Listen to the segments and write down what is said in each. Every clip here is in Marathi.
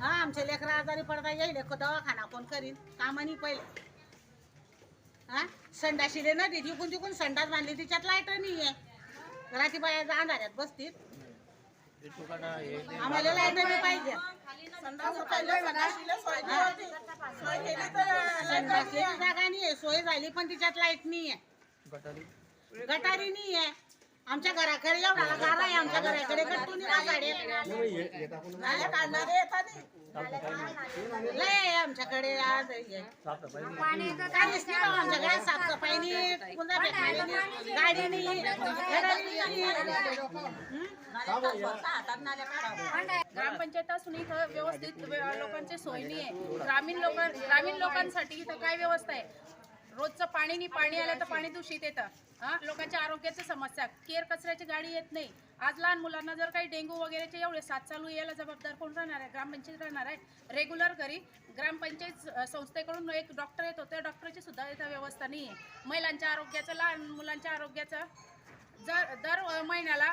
हा आमच्या लेकरं आजारी पडता येईल दवाखाना कोण करीन? कामानी पहिले. हा? संडाशीले ना ती जिकून तिकून संडास बांधली. तिच्यात लाइट नाही आहे घराची बाया अंधाऱ्यात बसतील. आम्हाला लाइट नाही पाहिजे. संडास जागा नाहीये. सोय झाली पण तिच्यात लाइट नाही आहे गटारी. नाही आहे. आमच्या घराकडे एवढा गारा आहे आमच्या घराकडे गट्टू नाही गाड्या लय आहे आमच्याकडे आज हे. काहीच नाही बाबा आमच्याकडे साफसफाई नाही पुन्हा भेटणारी नाही गाडी नाही. ग्रामपंचायत असून इथं व्यवस्थित वे- लोकांची सोय नाही आहे. ग्रामीण लोक ग्रामीण लोकांसाठी इथं काय व्यवस्था आहे? रोजचं पाणी नाही पाणी आलं तर पाणी दूषित येतं. हा? लोकांच्या आरोग्याच्या समस्या. केर कचऱ्याची गाडी येत नाही. आज लहान मुलांना जर काही डेंग्यू वगैरेचे एवढे साथ चालू यायला जबाबदार कोण राहणार आहे? ग्रामपंचायत राहणार आहे. रेग्युलर घरी ग्रामपंचायत संस्थेकडून एक डॉक्टर येतो त्या डॉक्टरची सुद्धा इथं व्यवस्था नाही आहे महिलांच्या आरोग्याचं लहान मुलांच्या आरोग्याचं जर दर महिन्याला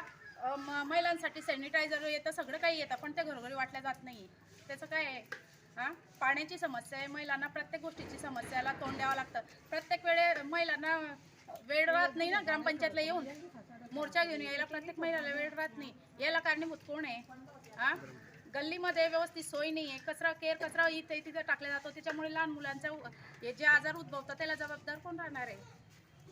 महिलांसाठी सॅनिटायझर येतं सगळं काही येतं पण ते घरोघरी वाटल्या जात नाही त्याचं काय आहे? हां? पाण्याची समस्या आहे महिलांना प्रत्येक गोष्टीची समस्याला तोंड द्यावं लागतं. प्रत्येक वेळे महिलांना वेळ राहत नाही ना ग्रामपंचायतला येऊन. मोर्चा घेऊन यायला प्रत्येक महिलाला वेळ राहत नाही. याला कारणीभूत कोण आहे? हां? गल्लीमध्ये व्यवस्थित सोय नाही आहे. कचरा केअर कचरा इथे तिथे टाकला जातो. त्याच्यामुळे लहान मुलांचा हे जे आजार उद्भवतात त्याला जबाबदार कोण राहणार आहे?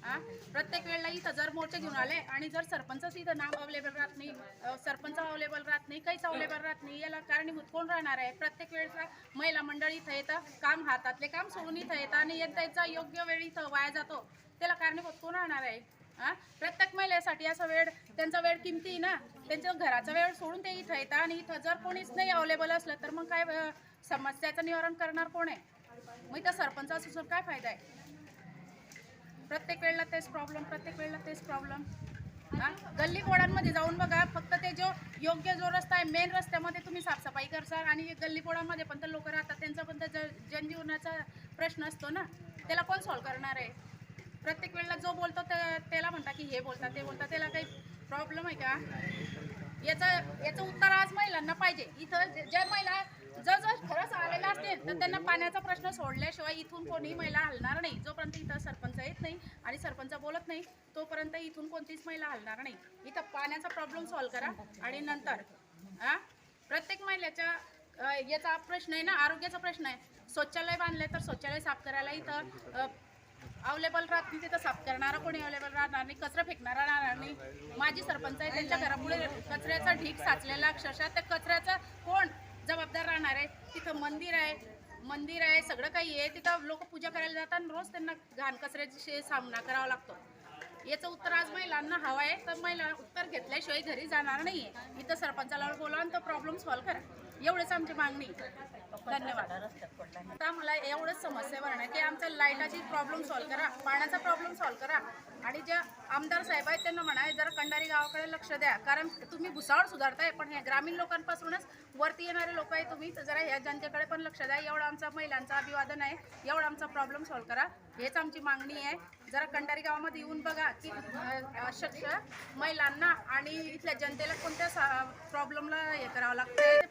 प्रत्येक वेळेला इथं जर मोर्चे घेऊन आले आणि जर सरपंचच इथं नाव अवेलेबल राहत नाही सरपंच अवेलेबल राहत नाही काहीच अवेलेबल राहत नाही याला कारणीभूत कोण राहणार आहे? प्रत्येक वेळेचा महिला मंडळ इथं येतं काम हातातले काम सोडून इथं येतं आणि त्यांचा योग्य वेळ इथं वाया जातो. त्याला कारणीभूत कोण राहणार आहे? हा? प्रत्येक महिलेसाठी असा वेळ त्यांचा वेळ किमती ना त्यांच्या घराचा वेळ सोडून ते इथं येतं आणि इथं जर कोणीच नाही अवेलेबल असलं तर मग काय समस्याचं निवारण करणार कोण आहे? मग इथं सरपंच असून काय फायदा आहे? प्रत्येक वेळेला तेच प्रॉब्लेम प्रत्येक वेळेला तेच प्रॉब्लेम गल्ली बोळांमध्ये जाऊन बघा फक्त ते जो योग्य जो रस्ता आहे मेन रस्त्यामध्ये तुम्ही साफसफाई करसाल आणि गल्ली बोळांमध्ये पण तर लोक राहतात त्यांचा पण तर ज- जनजीवनाचा प्रश्न असतो ना. त्याला कोण सॉल्व करणार आहे? प्रत्येक वेळेला जो बोलतो त्याला म्हणता की हे बोलतात ते बोलतात. त्याला काही प्रॉब्लेम आहे का? याचं याचं उत्तर आज महिलांना पाहिजे. इथं जे- ज्या महिला जर जर खरंच आलेला असतील तर त्यांना पाण्याचा प्रश्न सोडल्याशिवाय इथून कोणीही महिला हलणार नाही. जोपर्यंत इथं सरपंच येत नाही आणि सरपंच बोलत नाही तोपर्यंत इथून कोणतीच महिला हलणार नाही. इथं पाण्याचा प्रॉब्लेम सॉल्व्ह करा आणि नंतर हा प्रत्येक महिलेच्या याचा प्रश्न आहे ना आरोग्याचा प्रश्न आहे. शौचालय बांधले तर शौचालय साफ करायला इथं अवेलेबल राहत नाही तिथं साफ करणारा कोणी अवेलेबल राहणार नाही कचरा फेकणारा राहणार नाही. माझी सरपंच आहे त्यांच्या घरापुढे कचऱ्याचा ढीक साचलेला अक्षरशः त्या कचऱ्याचा कोण? जबाबदार राहणार आहे. तिथं मंदिर आहे. मंदिर आहे सगळं काही आहे. तिथं लोक पूजा करायला जातात रोज त्यांना घाण कचऱ्याची सामना करावा लागतो. याचं उत्तर आज महिलांना हवं आहे. तर महिला उत्तर घेतल्याशिवाय घरी जाणार नाही आहे इथं सरपंचाला बोला आणि तो प्रॉब्लेम सॉल्व्ह करा. एवढंच आमची मागणी. धन्यवाद. आता मला एवढंच समस्या भरणं की आमच्या लाईटाची प्रॉब्लेम सॉल्व्ह करा. पाण्याचा प्रॉब्लेम सॉल्व्ह करा. आणि जे आमदार साहेब आहेत त्यांना म्हणा जरा कंडारी गावाकडे लक्ष द्या. कारण तुम्ही भुसावळ सुधारताय पण ह्या ग्रामीण लोकांपासूनच वरती येणारे लोक आहे तुम्ही. तर जरा ह्या जनतेकडे पण लक्ष द्या. एवढा आमचा महिलांचा अभिवादन आहे. एवढा आमचा प्रॉब्लेम सॉल्व्ह करा. हेच आमची मागणी आहे. जरा कंडारी गावामध्ये येऊन बघा की अशक्य महिलांना आणि इथल्या जनतेला कोणत्या प्रॉब्लेमला हे करावं लागतं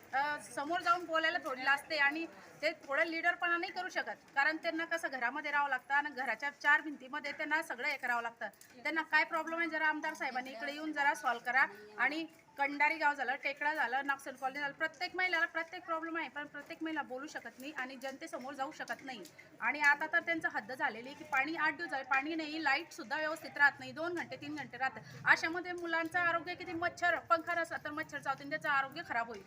समोर जाऊन बोलायला थोडी लाजते आणि ते थोडं लिडरपणा नाही करू शकत. कारण त्यांना कसं घरामध्ये राहावं लागतं आणि घराच्या चार भिंतीमध्ये त्यांना सगळं हे करावं लागतं. त्यांना काय प्रॉब्लेम आहे जरा आमदार साहेबांनी इकडे येऊन जरा सॉल्व्ह करा. आणि कंडारी गाव झालं टेकडा झालं नागसर कॉलनी झालं प्रत्येक महिलाला प्रत्येक प्रॉब्लेम आहे पण प्रत्येक महिला बोलू शकत नाही आणि जनतेसमोर जाऊ शकत नाही. आणि आता तर त्यांचं हद्द झालेली की पाणी आठ दिवस झाले पाणी नाही लाईटसुद्धा व्यवस्थित राहत नाही दोन घंटे तीन घंटे राहतं. अशामध्ये मुलांचं आरोग्य किती मच्छर पंखा असला तर मच्छर चावतील त्याचं आरोग्य खराब होईल.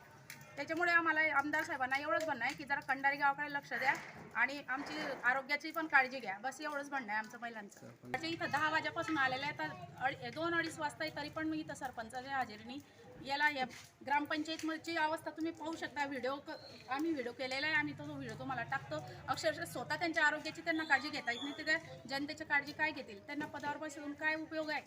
त्याच्यामुळे आम्हाला आमदार साहेबांना एवढंच म्हणणं आहे की जरा कंडारी गावाकडे लक्ष द्या आणि आमची आरोग्याची पण काळजी घ्या. बस एवढंच म्हणणं आहे आमचं महिलांचं. म्हणजे इथं दहा वाजेपासून आलेलं आहे तर अडी- दोन अडीच वाजता तरी पण मी इथं सरपंचाच्या हजेरीनी याला या ग्रामपंचायतची अवस्था तुम्ही पाहू शकता. व्हिडिओ आम्ही व्हिडिओ केलेला आहे. आम्ही तो व्हिडिओ तुम्हाला टाकतो. अक्षरशः स्वतः त्यांच्या आरोग्याची त्यांना काळजी घेता येत नाही. ते जनतेची काळजी काय घेतील? त्यांना पदावर बसून काय उपयोग आहे?